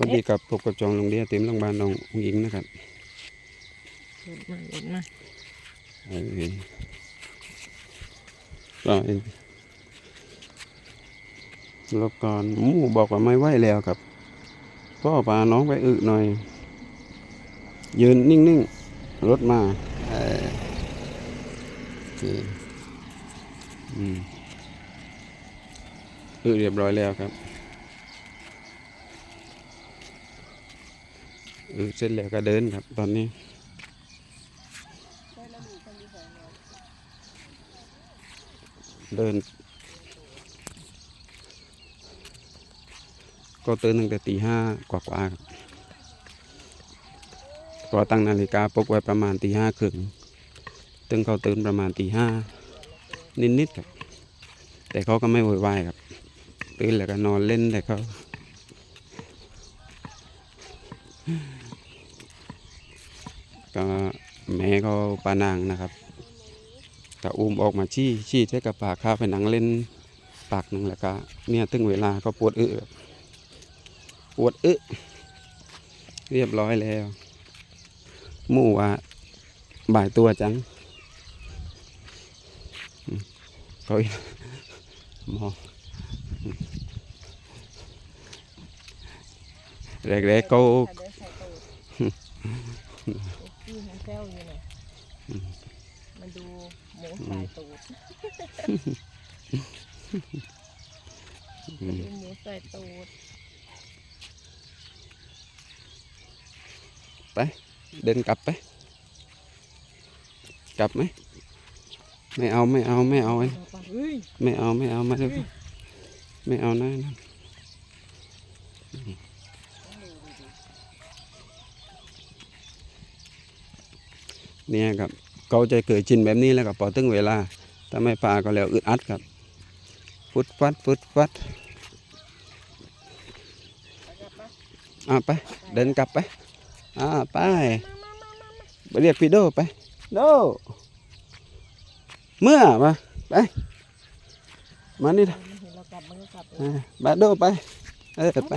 สวัสดีครับพบกับจองโรงเรียนเต็มโรงพยาบาลน้องอุ้งอิงนะครับหลุดมาหลุดมาเออก็เองแล้วก่อนหมูบอกว่าไม่ไหวแล้วครับพ่อพาน้องไปอึหน่อย ยืนนิ่งๆรถมาเออโอเคอืมอึเรียบร้อยแล้วครับ เสร็จแล้วก็เดินครับตอนนี้เดิน ก็ตื่นตั้งแต่ตีห้ากว่าๆครับก็ตั้งนาฬิกาปลุกไว้ประมาณตีห้าครึ่งตึงเขาตื่นประมาณตีห้านิดๆครับ แต่เขาก็ไม่โวยวายครับ ตื่นแล้วก็นอนเล่นแต่เขา ก็แม่เขาปานางนะครับก็อุ้มออกมาชี้ชี้ใช้กับปากข้าไปหนังเล่นปากหนึ่งแล้วก็เนี่ยตึงเวลาก็ปวดอึครับปวดอึเรียบร้อยแล้วมู่ว่าบ่ายตัวจังอืมเขามองแรกๆเขา ถ้าเดินใส่ตูดพี่มันแซวอยู่เนี่ยมันดู หมูใส่ตูดดูหมูใส่ตูดเดินกลับไป กลับไหม ไม่เอาไม่เอาไม่เอาไอ้เฮ้ยไม่เอาไม่เอาไม่เอาไม่เอานะนะเนี่ยครับ เขาจะเกิดชินแบบนี้แล้วกับพอถึงเวลาถ้าไม่ปลาก็แล้วอึดอัดครับฟุดฟัดฟุดฟัดอ่าไปเดินกลับไปอ่าไปไปเรียกพี่โดไปโดเมื่อมาไปมานี่มันเห็นเรากลับมันก็กลับเองอ่าโดไปเออไป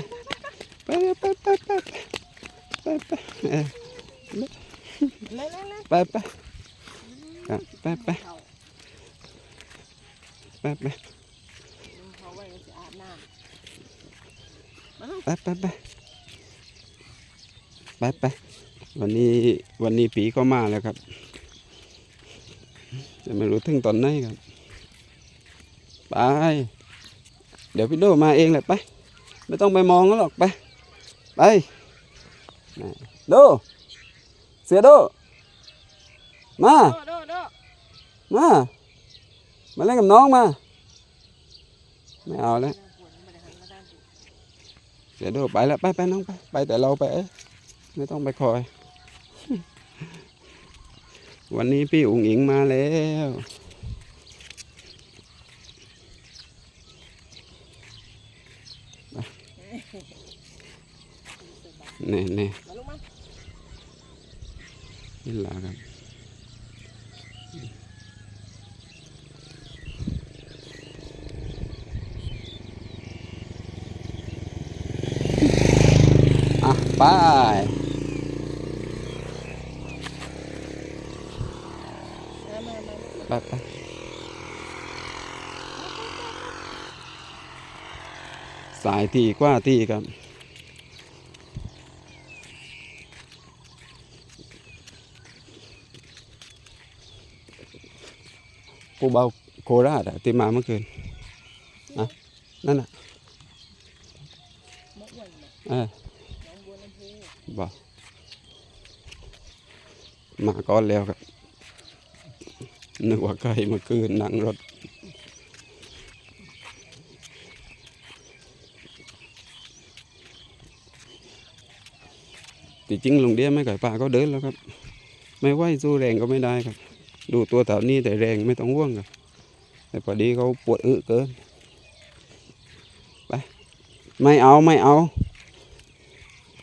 ไปไปไปไปไปไปเออนั่ นนั่นนั่นไปไปครับไปไปไปไปเขาไว้จะอาบน้ไปไปไปไปไปวันนี้วันนี้ปีก็มาแล้วครับจะไม่รู้ถึงตอนไหนครับ ไป เดี๋ยวพี่โดมาเองแหละไป ไม่ต้องไปมองเขาหรอกไป ไป โด เสียโด มา มา มาเล่นกับน้องมา ไม่เอาแล้ว เสียโดไปแล้วไปไปน้องไป ไปแต่เราไป ไม่ต้องไปคอย วันนี้พี่อุ๋งอิงมาแล้วนี่นี่นี่ลาครับ อะไปไปไปสายที่กว่าที่ครับ กูเบาโคราชอะที่มาเมื่อคืนอะนั่นน่ะมะเออน้องบัวลำพูบอกมาก่อนแล้วครับนึกว่าใครเมื่อคืนนั่งรถที่จริงลงเดียไม่ไก่ป่าก็เดินแล้วครับ ไม่ไหวสู้แรงก็ไม่ได้ครับ ดูตัวแถวนี้แต่แรงไม่ต้องห่วงครับแต่พอดีเขาปวดอึเกินไปไม่เอาไม่เอา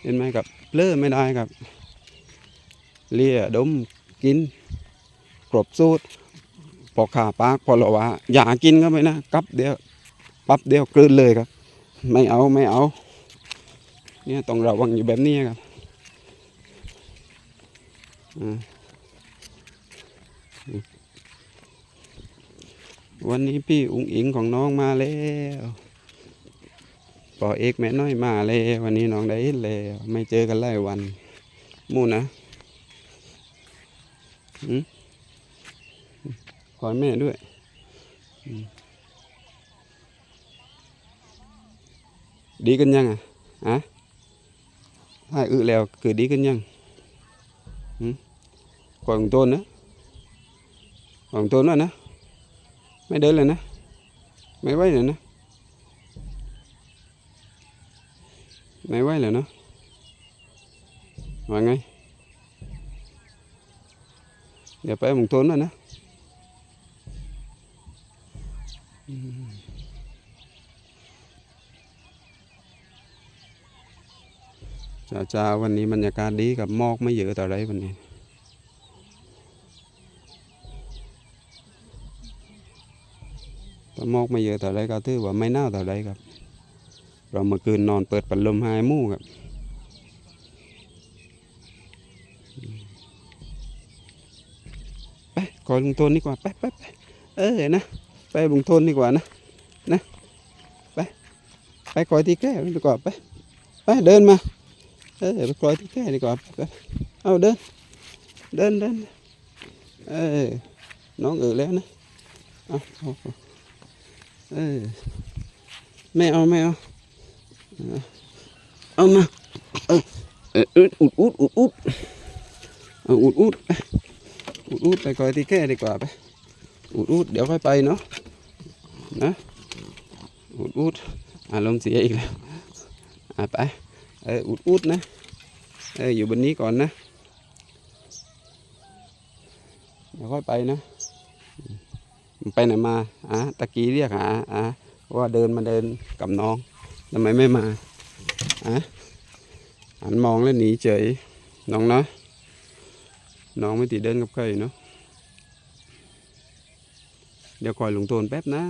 เห็นไหมครับเลื่อไม่ได้ครับ เลียดมกินกรบสูตรพอขาปากพอลว่าอย่ากินก็ไปนะกับเดียวปั๊บเดียวกลืนเลยครับ ไม่เอาไม่เอา เนี่ยต้องระวังอยู่แบบนี้ครับอ่า วันนี้พี่อุ๋งอิงของน้องมาแล้วปอเอกแม่น้อยมาแล้ววันนี้น้องได้เห็นแล้วไม่เจอกันหลายวันมู่นะอืมขอแม่ด้วยดีกันยังอะอะให้อึแล้วคือดีกันยังอืมก่อของต้นนะอของต้นว่านะ ไม่เดินเลยนะไม่ไหวเลยนะไม่ไหวเลยนะว่าไงเดี๋ยวไปมึงทนแล้วนะอืมจ้าๆวันนี้บรรยากาศดีกับหมอกไม่เยอะต่อไรวันนี้ ถ้ามอกไม่เยอะแต่าไรก็ถือว่าไม่เน่าแต่าไรครับ เราเมื่อคืนนอนเปิดปัดลมหายมู่ครับไปขอลุงโทนดีกว่าไปไปไปเออนะไปลุงโทนดีกว่านะนะไปไปคอยที่แก้ดีกว่าไปไปเดินมาเออไปคอยที่แก้ดีกว่าไปไปเอาเดินเดินเดินเออน้องเออแล้วนะเอา เอาเอาเออไม่เอาไม่เอาเอามาเออเอออุดอุดอุดอุดอุดเอาอุดอุดไปอุดอุดไปคอยที่แก้ดีกว่าไปอุดอุดเดี๋ยวค่อยไปเนาะนะอุดอุดอารมณ์เสียอีกแล้วอะไปเอออุดอุดนะเอออยู่บนนี้ก่อนนะเดี๋ยวค่อยไปนะ ไปไหนมาอะตะกี้เรียกหาอะว่าเดินมาเดินกับน้องทำไมไม่มาอะหันมองแล้วหนีเฉยน้องนะน้องไม่ติดเดินกับใครเนาะเดี๋ยวคอยหลวงโตนแป๊บนะ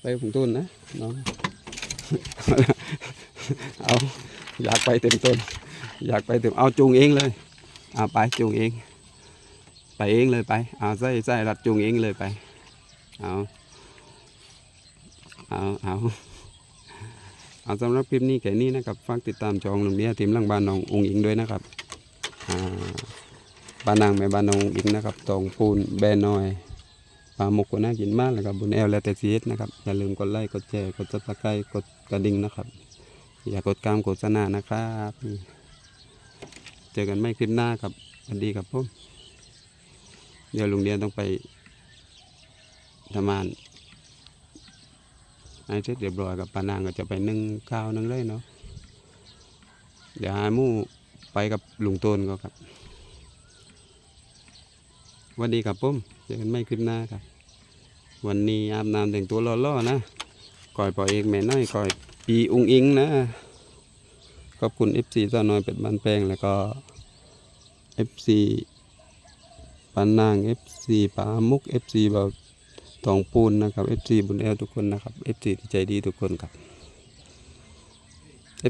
ไปหลวงโตนนะน้องเอาอยากไปเต็มต้นอยากไปเต็มเอาจูงเองเลยเอาไปจูงเอง ไปเองเลยไปเอาใส่ใส่รัดจูงเองเลยไปเอาเอาเอาเอาสำหรับคลิปนี้แค่นี้นะครับฝากติดตามจองหนุ่มเนี้ยทีมหลังบ้านน้ององค์อิงด้วยนะครับอ่าบ้านนางแม่บ้านน้องอิงนะครับตองปูนแบนน้อยปลาหมกก็น่ากินมากเลยครับบุญแอลและแต่ซีเอสนะครับอย่าลืมกดไลค์กดแชร์กดซับสไครต์กดกระดิ่งนะครับ อย่ากดกามโฆษณานะครับ เจอกันไม่คลิปหน้าครับสวัสดีครับผม เดี๋ยวลุงเดียนต้องไปทำงานให้เสร็จเรียบร้อยกับปานางก็จะไปนึ่งข้าวนึ่งเลยเนาะเดี๋ยวหาหมู่ไปกับลุงโตนก็ครับวัสดีครับผมเจอกันไม่ขึ้นหน้าครับ วันนี้อาบน้ำแต่งตัวล่อๆนะก่อยปล่อยเองแม่น้อยก่อยปีอุ้งอิงนะขอบคุณเอฟซีสาน้อยเป็ดบ้านแปลงแล้วก็เอฟซี ปานนาง FC ปามุก FC เบาทองปูนนะครับ FC บุญแอลทุกคนนะครับ FC ที่ใจดีทุกคนครับ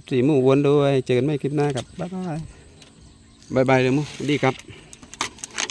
FC มู่วนด้วย เจอกันไม่คลิปหน้าครับ บ๊ายบาย บ๊ายบายเลยมั้งดีครับ